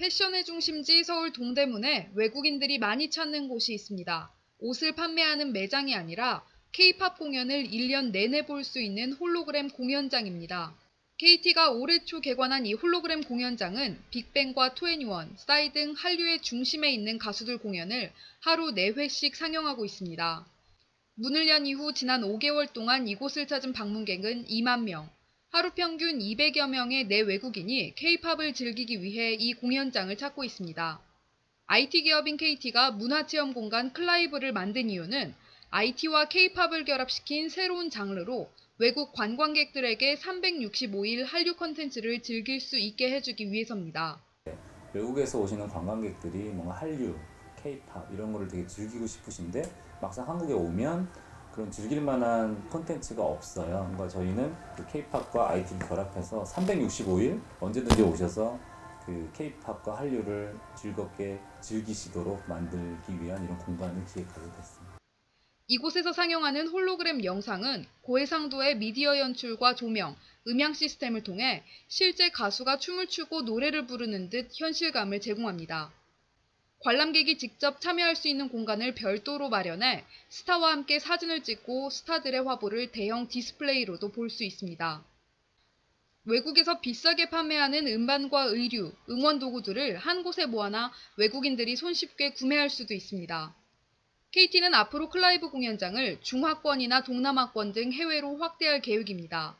패션의 중심지 서울 동대문에 외국인들이 많이 찾는 곳이 있습니다. 옷을 판매하는 매장이 아니라 K-팝 공연을 1년 내내 볼 수 있는 홀로그램 공연장입니다. KT가 올해 초 개관한 이 홀로그램 공연장은 빅뱅과 투애니원, 싸이 등 한류의 중심에 있는 가수들 공연을 하루 4회씩 상영하고 있습니다. 문을 연 이후 지난 5개월 동안 이곳을 찾은 방문객은 2만 명. 하루 평균 200여 명의 내 외국인이 K-팝을 즐기기 위해 이 공연장을 찾고 있습니다. IT 기업인 KT가 문화체험 공간 클라이브를 만든 이유는 IT와 K-팝을 결합시킨 새로운 장르로 외국 관광객들에게 365일 한류 콘텐츠를 즐길 수 있게 해주기 위해서입니다. 외국에서 오시는 관광객들이 뭔가 한류, K-팝 이런 거를 되게 즐기고 싶으신데 막상 한국에 오면 그런 즐길 만한 콘텐츠가 없어요. 그러니까 저희는 그 K-팝과 IT를 결합해서 365일 언제든지 오셔서 그 K-팝과 한류를 즐겁게 즐기시도록 만들기 위한 이런 공간을 기획하게 됐습니다. 이곳에서 상영하는 홀로그램 영상은 고해상도의 미디어 연출과 조명, 음향 시스템을 통해 실제 가수가 춤을 추고 노래를 부르는 듯 현실감을 제공합니다. 관람객이 직접 참여할 수 있는 공간을 별도로 마련해 스타와 함께 사진을 찍고 스타들의 화보를 대형 디스플레이로도 볼 수 있습니다. 외국에서 비싸게 판매하는 음반과 의류, 응원 도구들을 한 곳에 모아놔 외국인들이 손쉽게 구매할 수도 있습니다. KT는 앞으로 클라이브 공연장을 중화권이나 동남아권 등 해외로 확대할 계획입니다.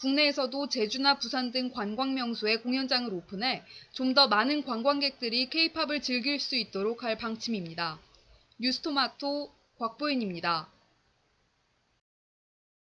국내에서도 제주나 부산 등 관광 명소에 공연장을 오픈해 좀 더 많은 관광객들이 K-팝을 즐길 수 있도록 할 방침입니다. 뉴스토마토 곽보인입니다.